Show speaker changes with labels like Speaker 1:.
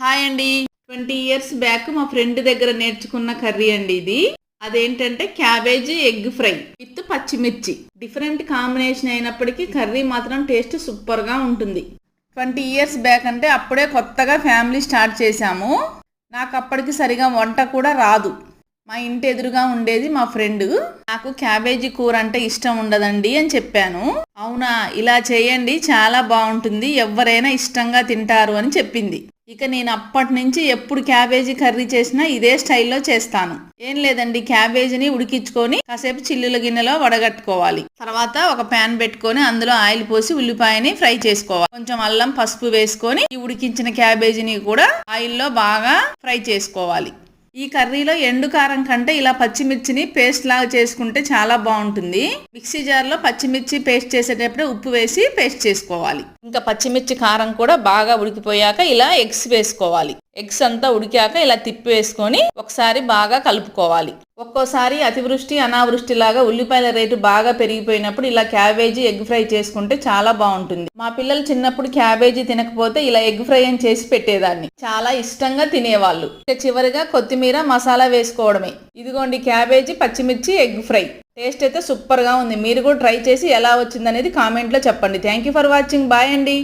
Speaker 1: Hi అండి. Twenty years back మా friend దగ్గర నేర్చుకున్న కర్రీ అండి ఇది. అదేంటంటే క్యాబేజీ ఎగ్ ఫ్రై విత్ పచ్చిమిర్చి. డిఫరెంట్ కాంబినేషన్ అయినప్పటికీ కర్రీ మాత్రం టేస్ట్ సూపర్గా ఉంటుంది. ట్వంటీ ఇయర్స్ బ్యాక్ అంటే అప్పుడే కొత్తగా ఫ్యామిలీ స్టార్ట్ చేశాము. నాకు అప్పటికి సరిగా వంట కూడా రాదు. మా ఇంటి ఎదురుగా ఉండేది మా ఫ్రెండ్. నాకు క్యాబేజీ కూర అంటే ఇష్టం ఉండదండి అని చెప్పాను. అవునా ఇలా చేయండి చాలా బాగుంటుంది. ఎవరైనా ఇష్టంగా తింటారు అని చెప్పింది. ఇక నేను అప్పటి నుంచి ఎప్పుడు క్యాబేజీ కర్రీ చేసినా ఇదే స్టైల్లో చేస్తాను. ఏం లేదండి క్యాబేజీని ఉడికించుకొని కాసేపు చిల్లుల గిన్నెలో వడగట్టుకోవాలి. తర్వాత ఒక ప్యాన్ పెట్టుకొని అందులో ఆయిల్ పోసి ఉల్లిపాయని ఫ్రై చేసుకోవాలి. కొంచెం అల్లం పసుపు వేసుకొని ఈ ఉడికించిన క్యాబేజీని కూడా ఆయిల్లో బాగా ఫ్రై చేసుకోవాలి. ఈ కర్రీలో ఎండు కారం కంటే ఇలా పచ్చిమిర్చిని పేస్ట్ లాగా చేసుకుంటే చాలా బాగుంటుంది. మిక్సీ జార్లో పచ్చిమిర్చి పేస్ట్ చేసేటప్పుడే ఉప్పు వేసి పేస్ట్ చేసుకోవాలి. ఇంకా పచ్చిమిర్చి కారం కూడా బాగా ఉడికిపోయాక ఇలా ఎగ్స్ వేసుకోవాలి. ఎగ్స్ అంతా ఉడికాక ఇలా తిప్పి వేసుకొని ఒకసారి బాగా కలుపుకోవాలి. ఒక్కోసారి అతివృష్టి అనావృష్టి లాగా ఉల్లిపాయల రేటు బాగా పెరిగిపోయినప్పుడు ఇలా క్యాబేజీ ఎగ్ ఫ్రై చేసుకుంటే చాలా బాగుంటుంది. మా పిల్లలు చిన్నప్పుడు క్యాబేజీ తినకపోతే ఇలా ఎగ్ ఫ్రై అని చేసి పెట్టేదాన్ని. చాలా ఇష్టంగా తినేవాళ్ళు. ఇక చివరిగా కొత్తిమీర మసాలా వేసుకోవడమే. ఇదిగోండి క్యాబేజీ పచ్చిమిర్చి ఎగ్ ఫ్రై. టేస్ట్ అయితే సూపర్గా ఉంది. మీరు కూడా ట్రై చేసి ఎలా వచ్చిందనేది కామెంట్లో చెప్పండి. Thank you for watching. Bye అండి.